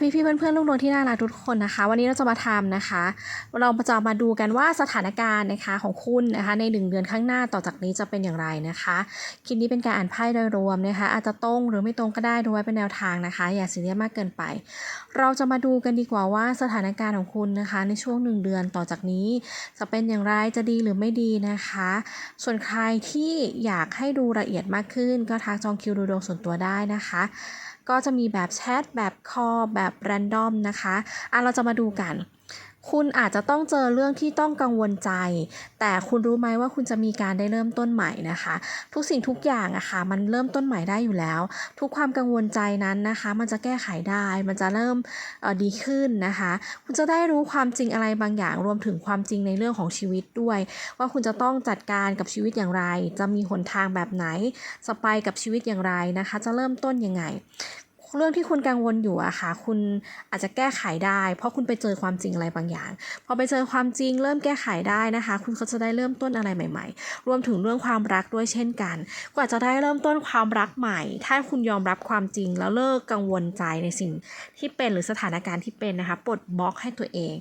พี่พี่ๆเพื่อนๆลูกน้องที่น่ารักทุกคนนะคะ วันนี้เราจะมาทำนะคะ เราจะมาดูกันว่าสถานการณ์นะคะของคุณนะคะในหนึ่งเดือนข้างหน้าต่อจากนี้จะเป็นอย่างไรนะคะคลิปนี้เป็นการอ่านไพ่โดยรวมนะคะ อาจจะตรงหรือไม่ตรงก็ได้ดูไว้เป็นแนวทางนะคะ อย่าซีเรียสมากเกินไป เราจะมาดูกันดีกว่าว่าสถานการณ์ของคุณนะคะ ในช่วงหนึ่งเดือนต่อจากนี้ จะเป็นอย่างไรจะดีหรือไม่ดีนะคะ ส่วนใครที่อยากให้ดูละเอียดมากขึ้น ก็ทักจองคิวดูดวงส่วนตัวได้นะคะ ก็จะมีแบบแชทแบบคอลแบบแรนดอมนะคะอะเราจะมาดูกัน คุณอาจจะต้องเจอเรื่องที่ต้องกังวลใจ แต่คุณรู้ไหมว่าคุณจะมีการได้เริ่มต้นใหม่นะคะ ทุกสิ่งทุกอย่างอะค่ะมันเริ่มต้นใหม่ได้อยู่แล้ว ทุกความกังวลใจนั้นนะคะ มันจะแก้ไขได้ มันจะเริ่มดีขึ้นนะคะ คุณจะได้รู้ความจริงอะไรบางอย่าง รวมถึงความจริงในเรื่องของชีวิตด้วย ว่าคุณจะต้องจัดการกับชีวิตอย่างไร จะมีหนทางแบบไหนจะไปกับชีวิตอย่างไรนะคะ จะเริ่มต้นยังไง เรื่องที่คุณกังวลอยู่อะค่ะ คุณอาจจะแก้ไขได้ เพราะคุณไปเจอความจริงอะไรบางอย่าง พอไปเจอความจริงเริ่มแก้ไขได้นะคะ คุณก็จะได้เริ่มต้นอะไรใหม่ ๆ รวมถึงเรื่องความรักด้วยเช่นกันกว่าจะได้เริ่มต้นความรักใหม่ ถ้าคุณยอมรับความจริง แล้วเลิกกังวลใจในสิ่งที่เป็นหรือสถานการณ์ที่เป็นนะคะปลดบล็อกให้ตัวเอง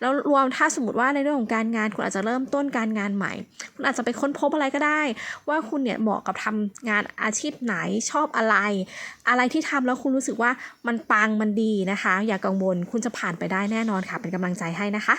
แล้วรวมถ้าสมมติว่าในเรื่องของการงาน คุณอาจจะเริ่มต้นการงานใหม่ คุณอาจจะไปค้นพบอะไรก็ได้ ว่าคุณเนี่ยเหมาะกับทำงานอาชีพไหนชอบอะไร อะไรที่ทำแล้วคุณรู้สึกว่ามันปังมันดีนะคะ อย่ากังวลคุณจะผ่านไปได้แน่นอนค่ะ เป็นกำลังใจให้นะคะ